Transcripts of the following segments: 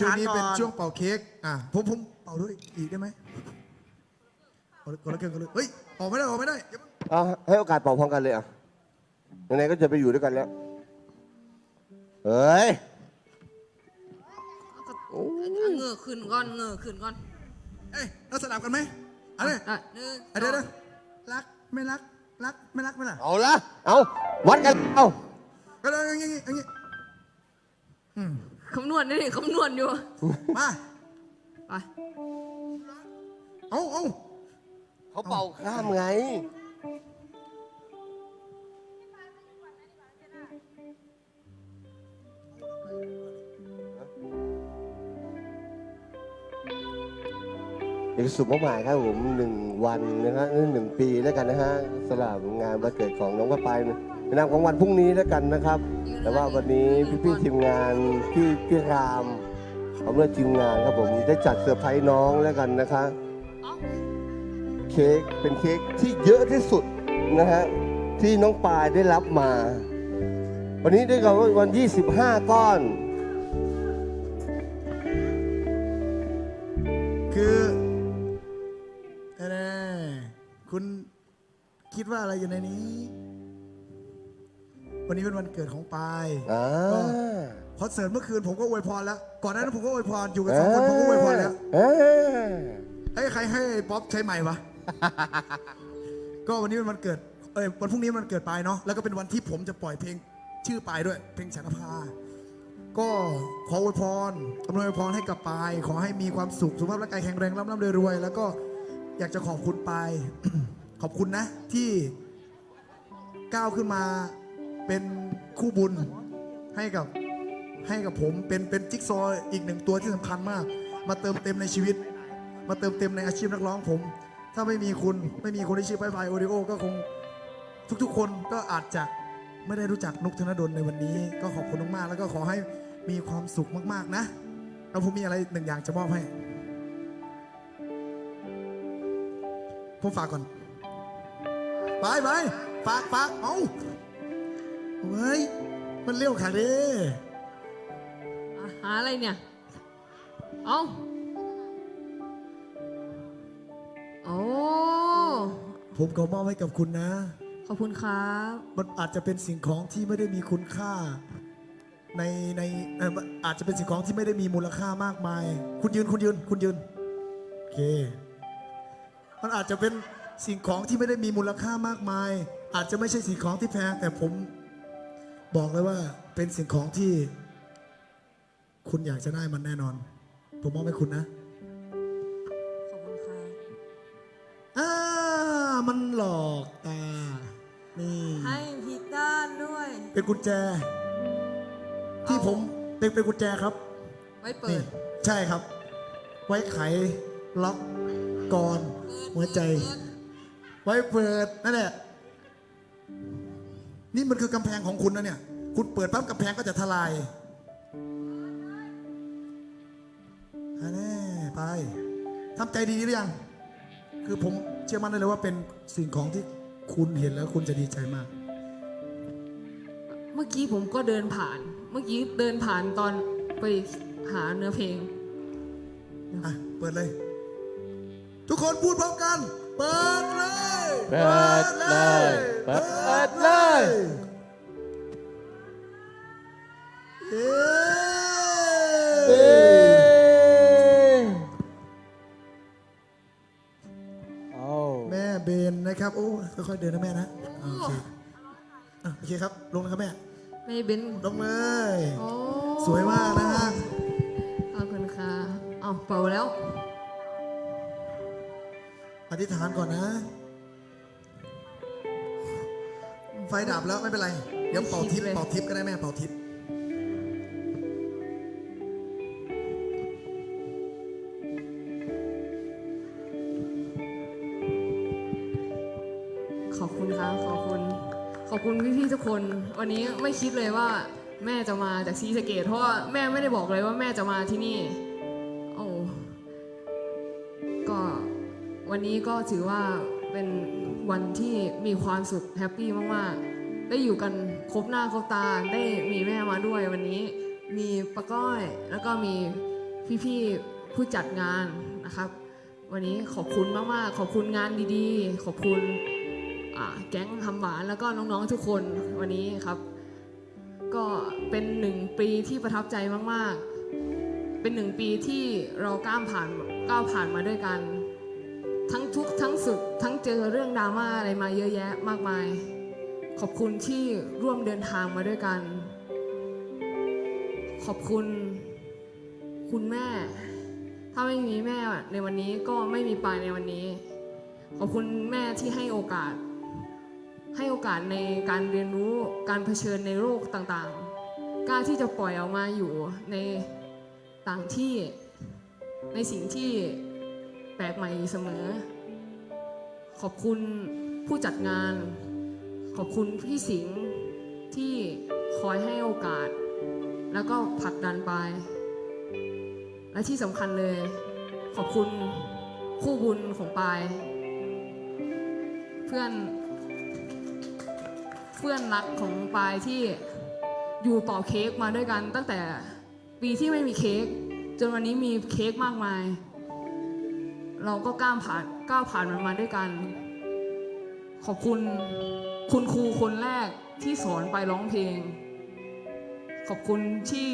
ธิษช่วงฐานนี้ก่อเป็นนช่วงเป่าเค้กอะผมผมเป่าด้วยอีกได้ไหมคนละคนละเครื่องกันเลยเฮ้ยออกไม่ได้ออกไม่ได้อย่าเพิ่งเอาให้โอกาสเป่าพร้อมกันเลยอะไหนๆก็จะไปอยู่ด้วยกันแล้ว เฮ้ยเงือขึ้นก่อนเงือขึ้นก่อนเอ้ยเราสลับกันไหมเอะไรอะหนึ่งเดี๋ยวเดี๋ยวรักไม่รักรักไม่รักไม่ล่ะเอาละ เอาวัดกัน เอาก็เลยอย่างงี้อย่างงี้อืม คำนวณนี่คำนวณอยู่มาไปเอาเอาเขาเป่าข้ามไงเด็กสุขมากมายครับผมหนึ่งวันนะฮะหนึ่งปีแล้วกันนะฮะสำหรับงานวันเกิดของน้องกระปายในนามของวันพรุ่งนี้แล้วกันนะครับ แต่ว่าวันนี้พี่ๆทีมงานพี่พี่รามเอาเมื่อทีมงานครับผมได้จัดเซอร์ไพรส์น้องแล้วกันนะคะ เค้กเป็นเค้กที่เยอะที่สุดนะฮะที่น้องปายได้รับมา วันนี้ได้กับวัน 25 ก้อน คือแน่ๆคุณคิดว่าอะไรอยู่ในนี้ วันนี้เป็นวันเกิดของปายอ่าคอนเสิร์ตเมื่อคืนผมก็อวยพรแล้ว ก่อนหน้านั้นผมก็อวยพรอยู่กันสองคนผมก็อวยพรแล้วอ่าให้ใครให้ป๊อปใช้ใหม่วะ ก็วันนี้เป็นวันเกิด เอ้ยวันพรุ่งนี้มันเกิดปายเนาะ แล้วก็เป็นวันที่ผมจะปล่อยเพลงชื่อปายด้วย เพลงฉันภา ก็ขออวยพรอำนวยอวยพรให้กับปาย ขอให้มีความสุข สุขภาพร่างกายแข็งแรงร่ำร่ำรวยๆ แล้วก็อยากจะขอบคุณปาย ขอบคุณนะที่ก้าวขึ้นมา เป็นคู่บุญให้กับให้กับผมเป็นเป็นจิ๊กซออีกหนึ่งตัวที่สำคัญมาก มาเติมเต็มในชีวิต มาเติมเต็มในอาชีพนักร้องผม ถ้าไม่มีคุณไม่มีคนที่ชื่อไฟไฟโอริโอก็คง ทุกๆ คนก็อาจจะไม่ได้รู้จักนุกธนดลในวันนี้ ก็ขอบคุณมากๆแล้วก็ขอให้มีความสุขมากๆนะแล้วผมมีอะไรหนึ่งอย่างจะมอบให้ผมฝากก่อนไปไปฝากฝากเอา เฮ้ย มันเลี้ยวขาเด้อะหาอะไรเนี่ย เอาโอ้ผมขอมอบให้กับคุณนะ ขอบคุณครับ มันอาจจะเป็นสิ่งของที่ไม่ได้มีคุณค่า ในในเอ่ออาจจะเป็นสิ่งของที่ไม่ได้มีมูลค่ามากมาย คุณยืนคุณยืนคุณยืนโอเค มันอาจจะเป็นสิ่งของที่ไม่ได้มีมูลค่ามากมาย อาจจะไม่ใช่สิ่งของที่แพงแต่ผม บอกเลยว่าเป็นสิ่งของที่ คุณอยากจะได้มันแน่นอน ผมมอบให้คุณนะขอบคุณครับอ่ามันหลอกตา นี่ ให้ผิดด้านด้วย เป็นกุญแจ ที่ผมเป็นเป็นกุญแจครับ ไว้เปินี่ดใช่ครับ ไว้ไขล็อกกรอนหัวใจ ไว้เปิดนั่นแหละ นี่มันคือกำแพงของคุณนะเนี่ย คุณเปิดปั๊บกำแพงก็จะทลายอันนี้ไปทำใจดีหรือยัง คือผมเชื่อมั่นได้เลยว่าเป็นสิ่งของที่คุณเห็นแล้วคุณจะดีใจมาก เมื่อกี้ผมก็เดินผ่าน เมื่อกี้เดินผ่านตอนไปหาเนื้อเพลง อะ เปิดเลย ทุกคนพูดพร้อมกัน เปิดเลย เปิดเลยเปิดเลยเย้เอ้ยเอาแม่เบนนะครับโอ้ค่อยๆเดินนะแม่นะโอเคอะโอเคครับลงนะครับแม่ไม่เป็นลงเลยโอ้สวยมากนะฮะขอบคุณค่ะเอาเป่าแล้วออธิษฐานก่อนนะ ฟดับแล้วไม่เป็นไร เดี๋ยวเป่าทิพย์เป่าทิพย์ก็ได้แม่เป่าทิพย์ขอบคุณครับขอบคุณ ขอบคุณพี่ๆทุกคน วันนี้ไม่คิดเลยว่า แม่จะมาจากซีสะเกตเพราะว่าแม่ไม่ได้บอกเลยว่าแม่จะมาที่นี่โอ้ก็วันนี้ก็ถือว่า เป็นวันที่มีความสุขแฮปปี้มากๆ ได้อยู่กันครบหน้าครบตา ได้มีแม่มาด้วยวันนี้ มีปะก้อย แล้วก็มีพี่ๆผู้จัดงานนะครับ วันนี้ขอบคุณมากๆ ขอบคุณงานดีๆ ขอบคุณแก๊งทำหวานแล้วก็น้องๆทุกคนวันนี้ครับ ก็เป็นหนึ่งปีที่ประทับใจมากๆ เป็นหนึ่งปีที่เราก้ามผ่านก้าวผ่านมาด้วยกัน ทั้งทุกข์ทั้งสุขทั้งเจอเรื่องดราม่าอะไรมาเยอะแยะมากมาย ขอบคุณที่ร่วมเดินทางมาด้วยกัน ขอบคุณ คุณแม่ ถ้าไม่มีแม่ในวันนี้ก็ไม่มีปายในวันนี้ ขอบคุณแม่ที่ให้โอกาส ให้โอกาสในการเรียนรู้การเผชิญในโลกต่างๆ กล้าที่จะปล่อยออกมาอยู่ในต่างที่ในสิ่งที่ ลกใหม่เสมอ ขอบคุณผู้จัดงาน ขอบคุณพี่สิงห์ที่คอยให้โอกาส แล้วก็ผลักดันไป และที่สำคัญเลย ขอบคุณคู่บุญของปาย เพื่อน เพื่อนรักของปายที่อยู่ต่อเค้กมาด้วยกันตั้งแต่ปีที่ไม่มีเค้กจนวันนี้มีเค้กมากมาย เราก็ก้าวผ่านก้าวผ่านมันมาด้วยกัน ขอบคุณคุณครูคนแรกที่สอนไปร้องเพลง ขอบคุณที่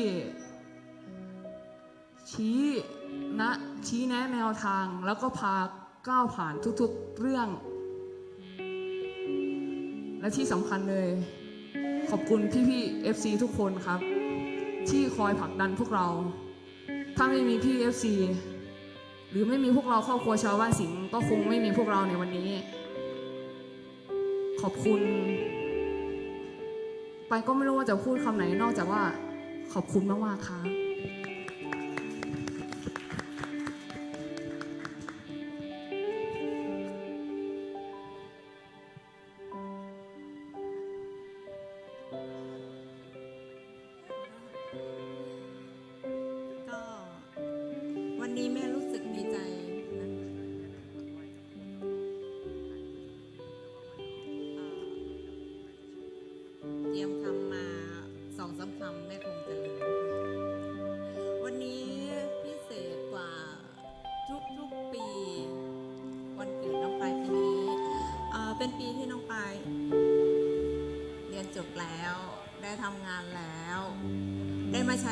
ชี้นะชี้แนะแนวทางแล้วก็พาก้าวผ่านทุกๆเรื่อง และที่สำคัญเลย ขอบคุณพี่ๆ FC ทุกคนครับ ที่คอยผลักดันพวกเรา ถ้าไม่มีพี่ FC หรือไม่มีพวกเราครอบครัวชาวบ้านสิงห์ก็คงไม่มีพวกเราในวันนี้ ขอบคุณไปก็ไม่รู้ว่าจะพูดคำไหนนอกจากว่าขอบคุณมากๆค่ะ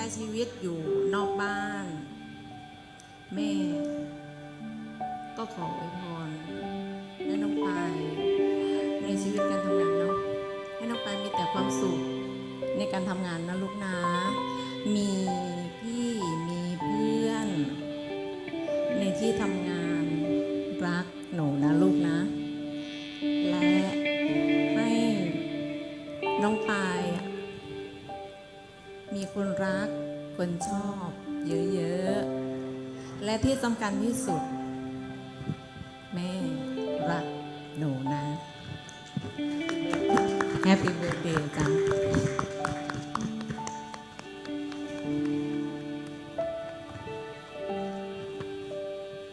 ช้ชีวิตอยู่นอกบ้าน แม่ ก็ขออวยพรให้น้องปายในชีวิตการทำงานเนาะให้น้องปายมีแต่ความสุขในการทำงานนะลูกนะ มีพี่มีเพื่อน ในที่ทำงานรักหนูนะลูก คนชอบเยอะๆ และที่สำคัญที่สุด แม่รักหนูนะ แฮปปี้เบิร์ดเดย์จ้ะ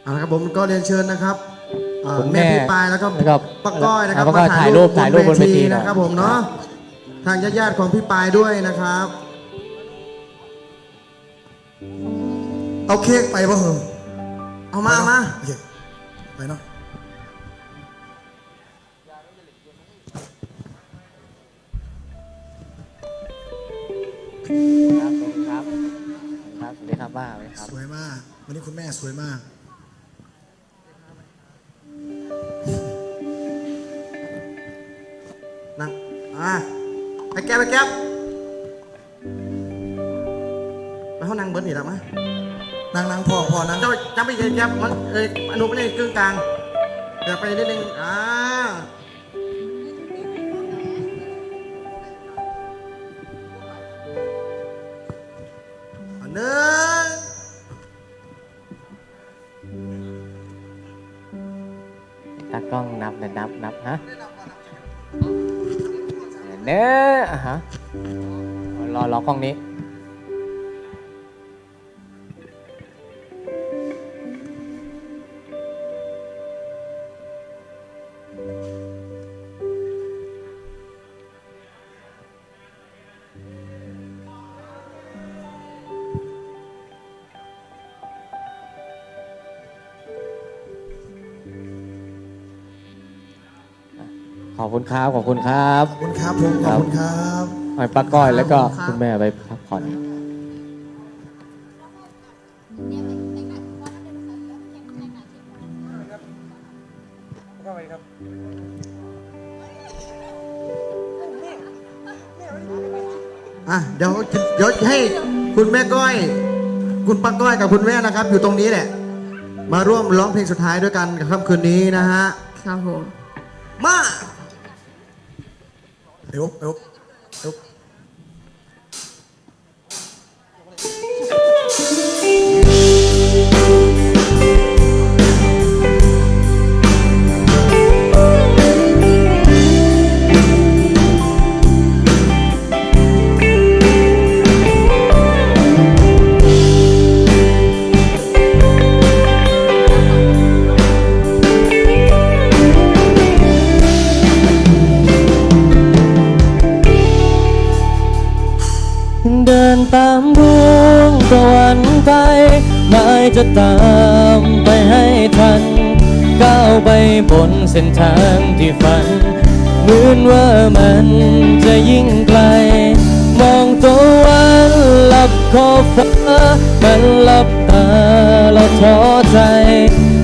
เอาละครับผมก็เรียนเชิญนะครับเอ่อคุณแม่แม่พี่ปายแล้วก็แล้วก็ป้าก้อยนะครับแล้วก็มาถ่ายรูปถ่ายรูปบนเวทีหน่อย นะครับผมเนาะทางญาติๆของพี่ปายด้วยนะครับ เอาเค้กไปป่ะเหรอเอามาเอามาโอเคไปเนาะครับขอบคุณครับ ครับสวัสดีครับบ้าสวัสดีครับ สวยมาก วันนี้คุณแม่สวยมาก ไปเย็นแก้วมันเอ้ยอนุไม่ได้กึ่งกลางอยากไปนิดนึงอ่าอันหนึ่งตากล้องนับนะนับนับฮะเนื้อฮะรอรอกล้องนี้ อบคุณครับ ขอบคุณครับ ขอบคุณครับผมขอบคุณครับหอยปลาก้อยแล้วก็ครับคุณแม่ไปพักผ่อนอะเดี๋ยวเดี๋ยวให้คุณแม่ก้อย คุณป้าก้อยกับคุณแม่นะครับ อยู่ตรงนี้แหละ มาร่วมร้องเพลงสุดท้ายด้วยกันกับค่ำคืนนี้นะฮะครับผมมา เดี๋ ตามไปให้ทัน ก้าวไปบนเส้นทางที่ฝัน เหมือนว่ามันจะยิ่งไกล มองตะวันหลับขอบฟ้า มันหลับตาแล้วท้อใจ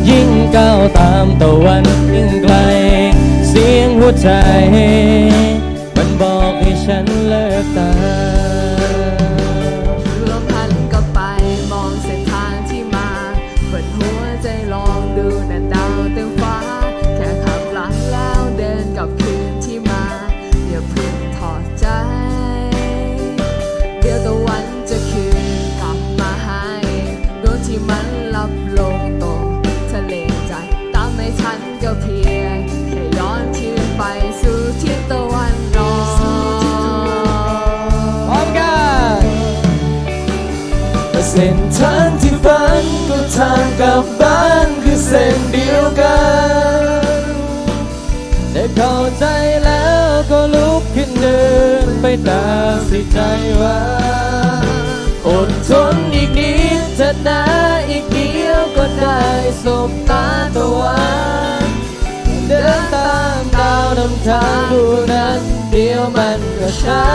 ยิ่งก้าวตามตะวันยิ่งไกล เสียงหัวใจ มันบอกให้ฉันเลิกตา เดินไปตามที่ใจว่า อดทนอีกนิดจะนะอีกเดียวก็ได้สบตาตะวันเดินตามดาวนำทางดูนั้นเดียวมันก็ช้า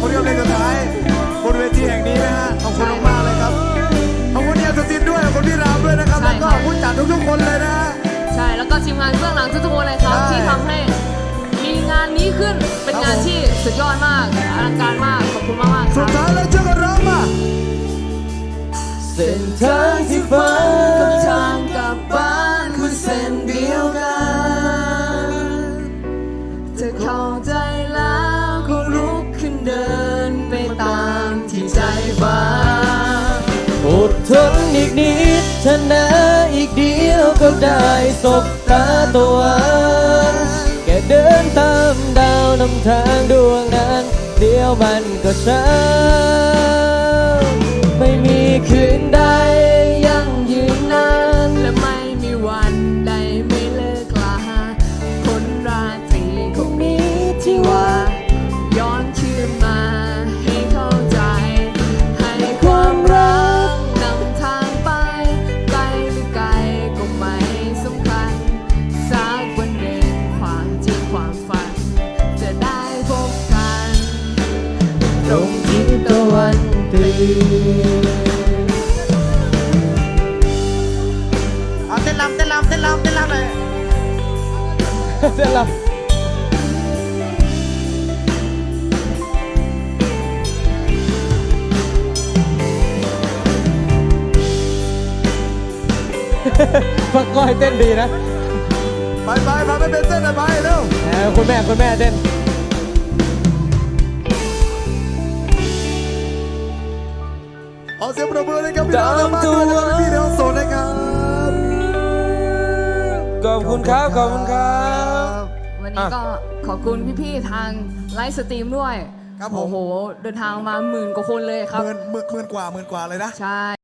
ผลงานเพลงสุดท้ายบนเวทีแห่งนี้นะฮะขอบคุณมากๆเลยครับขอบคุณเอียสตินด้วยขอบคุณพี่รามด้วยนะครับใช่แล้วก็ครับผู้จัดทุกๆคนเลยนะฮะ ใช่แล้วก็ทีมงานเบื้องหลังทุกๆคนเลยครับ ใช่ที่ทำให้มีงานนี้ขึ้นเป็นครับงานผม ที่สุดยอดมากอลังการมากขอบคุณมากมากๆคสุรัดบ ท้ายแล้วเชื่อกันร้องมา เส้นทางที่ฝันกับทาง ดทนอีกนิดเถอะนะอีกเดียวก็ได้สบตาตะวันแค่เดินตามดาวนำทางดวงนั้น เดียวมันก็เช้าไม่มีคืนใดยังยืนนานและไม่มีวันใดไม่เลิกลาผลราตรีก็มีที่ว่า ปักก้อยเต้นดีนะ ไปไปพาไปเป็นเต้นหน่อยไปเร็วแหมคุณแม่คุณแม่เต้น ขอเสียงปรบมือเลยครับพี่น้องทางบ้านด้วยนะครับพี่ๆในห้องโซนนะครับ ขอบคุณครับ ขอบคุณครับ วันนี้ก็ขอบคุณพี่ๆทางไลฟ์สตรีมด้วยครับผม โอ้โห เดินทางมาหมื่นกว่าคนเลยครับ หมื่นหมื่นหมื่นกว่าหมื่นกว่าเลยนะ ใช่